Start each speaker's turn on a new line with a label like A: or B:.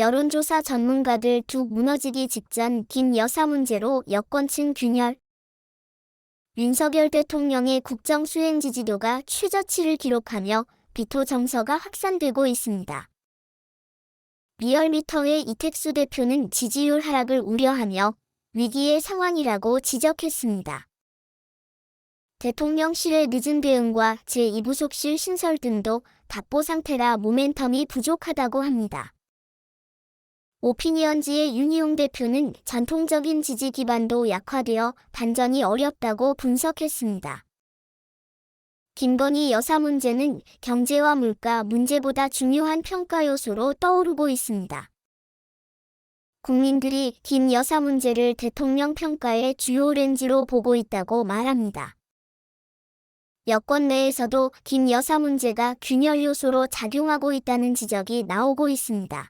A: 여론조사 전문가들 두 무너지기 직전 김 여사 문제로 여권층 균열. 윤석열 대통령의 국정 수행 지지도가 최저치를 기록하며 비토 정서가 확산되고 있습니다. 리얼미터의 이택수 대표는 지지율 하락을 우려하며 위기의 상황이라고 지적했습니다. 대통령실의 늦은 대응과 제2부속실 신설 등도 답보 상태라 모멘텀이 부족하다고 합니다. 오피니언지의 윤희용 대표는 전통적인 지지 기반도 약화되어 반전이 어렵다고 분석했습니다. 김건희 여사 문제는 경제와 물가 문제보다 중요한 평가 요소로 떠오르고 있습니다. 국민들이 김 여사 문제를 대통령 평가의 주요 렌즈로 보고 있다고 말합니다. 여권 내에서도 김 여사 문제가 균열 요소로 작용하고 있다는 지적이 나오고 있습니다.